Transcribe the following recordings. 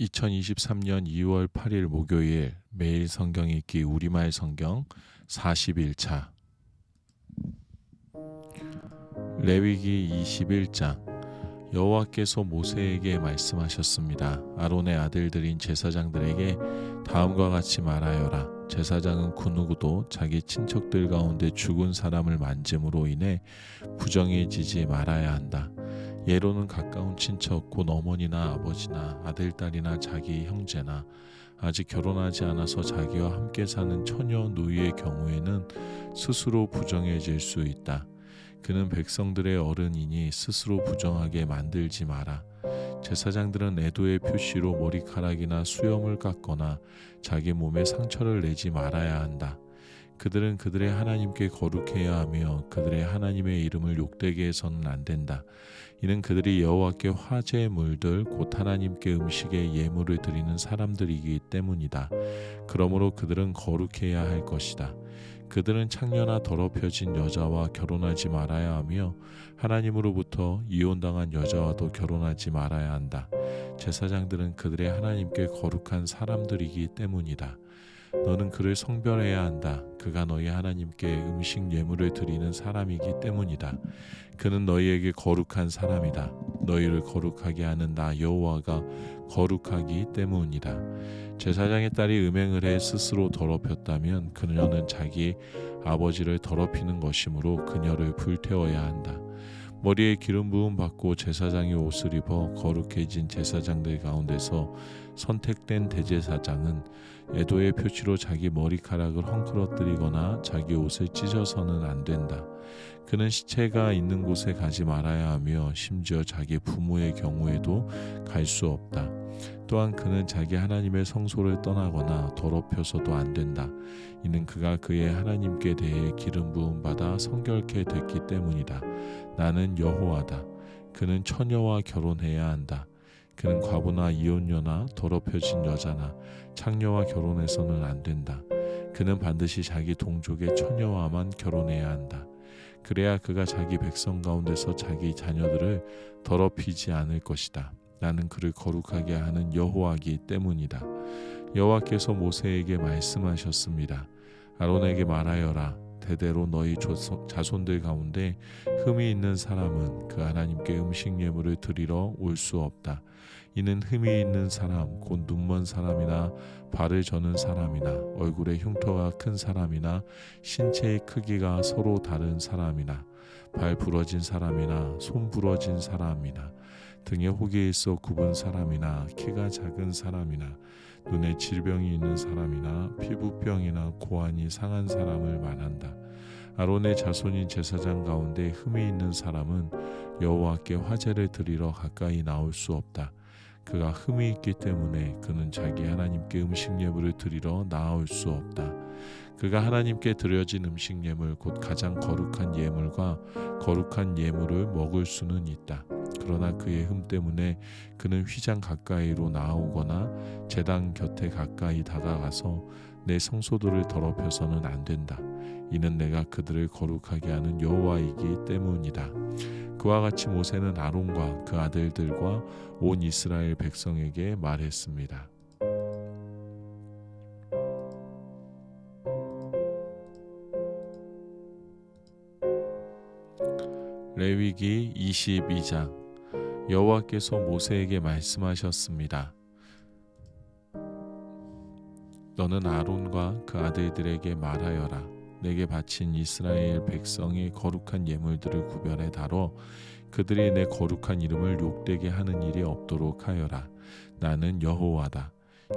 2023년 2월 8일 목요일 매일 성경 읽기 우리말 성경 41차 레위기 21장 여호와께서 모세에게 말씀하셨습니다. 아론의 아들들인 제사장들에게 다음과 같이 말하여라. 제사장은 그 누구도 자기 친척들 가운데 죽은 사람을 만짐으로 인해 부정해지지 말아야 한다. 예로는 가까운 친척 곧 어머니나 아버지나 아들 딸이나 자기 형제나 아직 결혼하지 않아서 자기와 함께 사는 처녀 누이의 경우에는 스스로 부정해질 수 있다. 그는 백성들의 어른이니 스스로 부정하게 만들지 마라. 제사장들은 애도의 표시로 머리카락이나 수염을 깎거나 자기 몸에 상처를 내지 말아야 한다. 그들은 그들의 하나님께 거룩해야 하며 그들의 하나님의 이름을 욕되게 해서는 안 된다. 이는 그들이 여호와께 화제의 물들 곧 하나님께 음식의 예물을 드리는 사람들이기 때문이다. 그러므로 그들은 거룩해야 할 것이다. 그들은 창녀나 더럽혀진 여자와 결혼하지 말아야 하며 하나님으로부터 이혼당한 여자와도 결혼하지 말아야 한다. 제사장들은 그들의 하나님께 거룩한 사람들이기 때문이다. 너는 그를 성별해야 한다. 그가 너희 하나님께 음식 예물을 드리는 사람이기 때문이다. 그는 너희에게 거룩한 사람이다. 너희를 거룩하게 하는 나 여호와가 거룩하기 때문이다. 제사장의 딸이 음행을 해 스스로 더럽혔다면 그녀는 자기 아버지를 더럽히는 것이므로 그녀를 불태워야 한다. 머리에 기름 부음 받고 제사장이 옷을 입어 거룩해진 제사장들 가운데서 선택된 대제사장은 애도의 표시로 자기 머리카락을 헝클어뜨리거나 자기 옷을 찢어서는 안 된다. 그는 시체가 있는 곳에 가지 말아야 하며 심지어 자기 부모의 경우에도 갈 수 없다. 또한 그는 자기 하나님의 성소를 떠나거나 더럽혀서도 안 된다. 이는 그가 그의 하나님께 대해 기름 부음 받아 성결케 됐기 때문이다. 나는 여호와다. 그는 처녀와 결혼해야 한다. 그는 과부나 이혼녀나 더럽혀진 여자나 창녀와 결혼해서는 안 된다. 그는 반드시 자기 동족의 처녀와만 결혼해야 한다. 그래야 그가 자기 백성 가운데서 자기 자녀들을 더럽히지 않을 것이다. 나는 그를 거룩하게 하는 여호와기 때문이다. 여호와께서 모세에게 말씀하셨습니다. 아론에게 말하여라. 대대로 너희 자손들 가운데 흠이 있는 사람은 그 하나님께 음식 예물을 드리러 올 수 없다. 이는 흠이 있는 사람, 곧 눈먼 사람이나 발을 저는 사람이나 얼굴에 흉터가 큰 사람이나 신체의 크기가 서로 다른 사람이나 발 부러진 사람이나 손 부러진 사람이나 등에 혹이 있어 굽은 사람이나 키가 작은 사람이나 눈에 질병이 있는 사람이나 피부병이나 고환이 상한 사람을 말한다. 아론의 자손인 제사장 가운데 흠이 있는 사람은 여호와께 화제를 드리러 가까이 나올 수 없다. 그가 흠이 있기 때문에 그는 자기 하나님께 음식 예물을 드리러 나올 수 없다. 그가 하나님께 드려진 음식 예물 곧 가장 거룩한 예물과 거룩한 예물을 먹을 수는 있다. 그러나 그의 흠 때문에 그는 휘장 가까이로 나오거나 제당 곁에 가까이 다가가서 내 성소들을 더럽혀서는 안 된다. 이는 내가 그들을 거룩하게 하는 여호와이기 때문이다. 그와 같이 모세는 아론과 그 아들들과 온 이스라엘 백성에게 말했습니다. 레위기 22장 여호와께서 모세에게 말씀하셨습니다. 너는 아론과 그 아들들에게 말하여라. 내게 바친 이스라엘 백성의 거룩한 예물들을 구별해 다뤄 그들이 내 거룩한 이름을 욕되게 하는 일이 없도록 하여라. 나는 여호와다.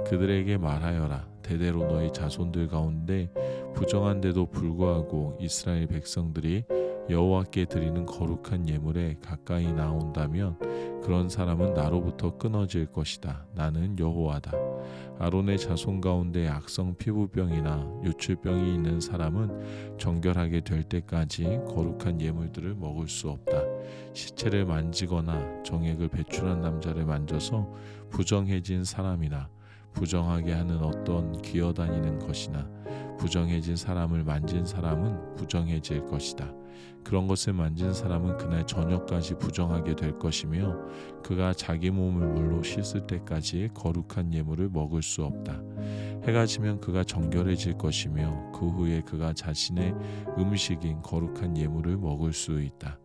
그들에게 말하여라. 대대로 너희 자손들 가운데 부정한데도 불구하고 이스라엘 백성들이 여호와께 드리는 거룩한 예물에 가까이 나온다면 그런 사람은 나로부터 끊어질 것이다. 나는 여호와다. 아론의 자손 가운데 악성 피부병이나 요출병이 있는 사람은 정결하게 될 때까지 거룩한 예물들을 먹을 수 없다. 시체를 만지거나 정액을 배출한 남자를 만져서 부정해진 사람이나 부정하게 하는 어떤 기어다니는 것이나 부정해진 사람을 만진 사람은 부정해질 것이다. 그런 것을 만진 사람은 그날 저녁까지 부정하게 될 것이며 그가 자기 몸을 물로 씻을 때까지 거룩한 예물을 먹을 수 없다. 해가 지면 그가 정결해질 것이며 그 후에 그가 자신의 음식인 거룩한 예물을 먹을 수 있다.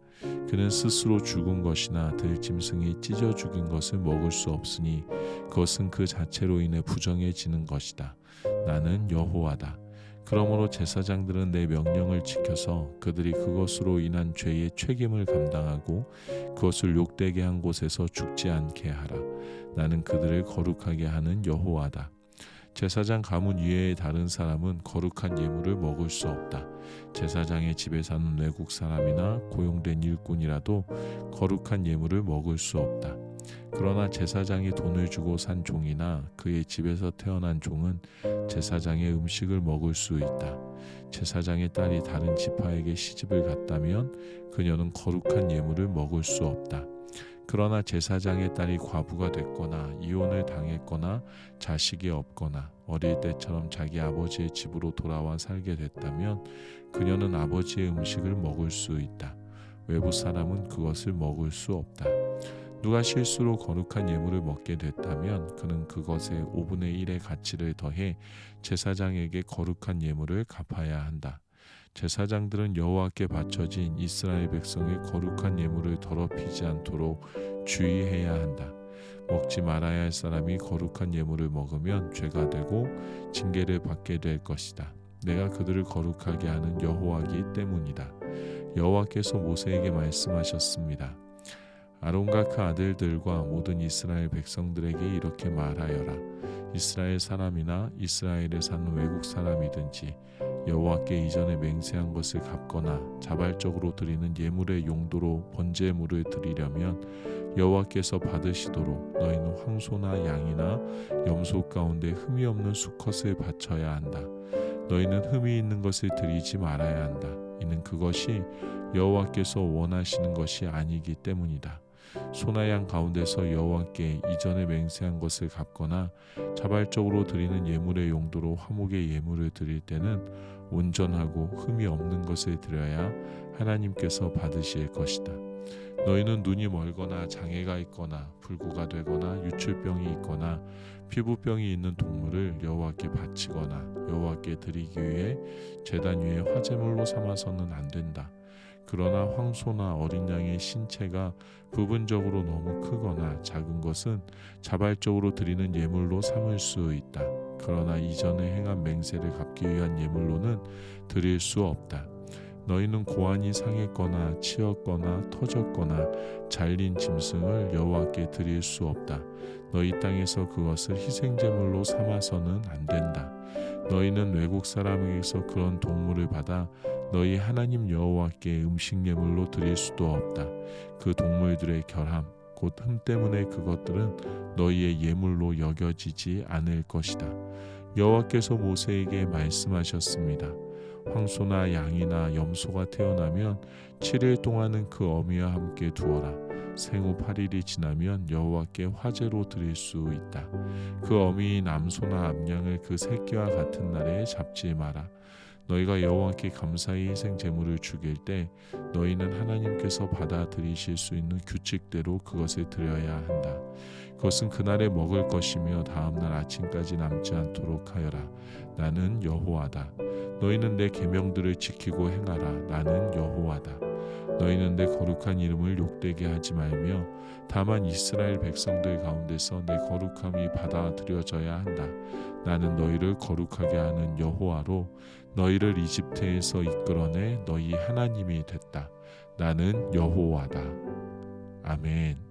그는 스스로 죽은 것이나 들짐승이 찢어 죽인 것을 먹을 수 없으니 그것은 그 자체로 인해 부정해지는 것이다. 나는 여호와다. 그러므로 제사장들은 내 명령을 지켜서 그들이 그것으로 인한 죄의 책임을 감당하고 그것을 욕되게 한 곳에서 죽지 않게 하라. 나는 그들을 거룩하게 하는 여호와다. 제사장 가문 이외의 다른 사람은 거룩한 예물을 먹을 수 없다. 제사장의 집에 사는 외국 사람이나 고용된 일꾼이라도 거룩한 예물을 먹을 수 없다. 그러나 제사장이 돈을 주고 산 종이나 그의 집에서 태어난 종은 제사장의 음식을 먹을 수 있다. 제사장의 딸이 다른 지파에게 시집을 갔다면 그녀는 거룩한 예물을 먹을 수 없다. 그러나 제사장의 딸이 과부가 됐거나 이혼을 당했거나 자식이 없거나 어릴 때처럼 자기 아버지의 집으로 돌아와 살게 됐다면 그녀는 아버지의 음식을 먹을 수 있다. 외부 사람은 그것을 먹을 수 없다. 누가 실수로 거룩한 예물을 먹게 됐다면 그는 그것의 5분의 1의 가치를 더해 제사장에게 거룩한 예물을 갚아야 한다. 제사장들은 여호와께 바쳐진 이스라엘 백성의 거룩한 예물을 더럽히지 않도록 주의해야 한다. 먹지 말아야 할 사람이 거룩한 예물을 먹으면 죄가 되고 징계를 받게 될 것이다. 내가 그들을 거룩하게 하는 여호와기 때문이다. 여호와께서 모세에게 말씀하셨습니다. 아론과 그 아들들과 모든 이스라엘 백성들에게 이렇게 말하여라. 이스라엘 사람이나 이스라엘에 사는 외국 사람이든지 여호와께 이전에 맹세한 것을 갚거나 자발적으로 드리는 예물의 용도로 번제물을 드리려면 여호와께서 받으시도록 너희는 황소나 양이나 염소 가운데 흠이 없는 수컷을 바쳐야 한다. 너희는 흠이 있는 것을 드리지 말아야 한다. 이는 그것이 여호와께서 원하시는 것이 아니기 때문이다. 소나 양 가운데서 여호와께 이전에 맹세한 것을 갚거나 자발적으로 드리는 예물의 용도로 화목의 예물을 드릴 때는 온전하고 흠이 없는 것을 드려야 하나님께서 받으실 것이다. 너희는 눈이 멀거나 장애가 있거나 불구가 되거나 유출병이 있거나 피부병이 있는 동물을 여호와께 바치거나 여호와께 드리기 위해 제단 위에 화제물로 삼아서는 안 된다. 그러나 황소나 어린 양의 신체가 부분적으로 너무 크거나 작은 것은 자발적으로 드리는 예물로 삼을 수 있다. 그러나 이전에 행한 맹세를 갚기 위한 예물로는 드릴 수 없다. 너희는 고안이 상했거나 치었거나 터졌거나 잘린 짐승을 여호와께 드릴 수 없다. 너희 땅에서 그것을 희생제물로 삼아서는 안 된다. 너희는 외국 사람에게서 그런 동물을 받아 너희 하나님 여호와께 음식 예물로 드릴 수도 없다. 그 동물들의 결함 곧 흠 때문에 그것들은 너희의 예물로 여겨지지 않을 것이다. 여호와께서 모세에게 말씀하셨습니다. 황소나 양이나 염소가 태어나면 7일 동안은 그 어미와 함께 두어라. 생후 8일이 지나면 여호와께 화제로 드릴 수 있다. 그 어미인 암소나 암양을 그 새끼와 같은 날에 잡지 마라. 너희가 여호와께 감사의 희생 제물을 죽일 때 너희는 하나님께서 받아들이실 수 있는 규칙대로 그것을 드려야 한다. 그것은 그날에 먹을 것이며 다음 날 아침까지 남지 않도록 하여라. 나는 여호와다. 너희는 내 계명들을 지키고 행하라. 나는 여호와다. 너희는 내 거룩한 이름을 욕되게 하지 말며 다만 이스라엘 백성들 가운데서 내 거룩함이 받아들여져야 한다. 나는 너희를 거룩하게 하는 여호와로 너희를 이집트에서 이끌어내 너희 하나님이 됐다. 나는 여호와다. 아멘.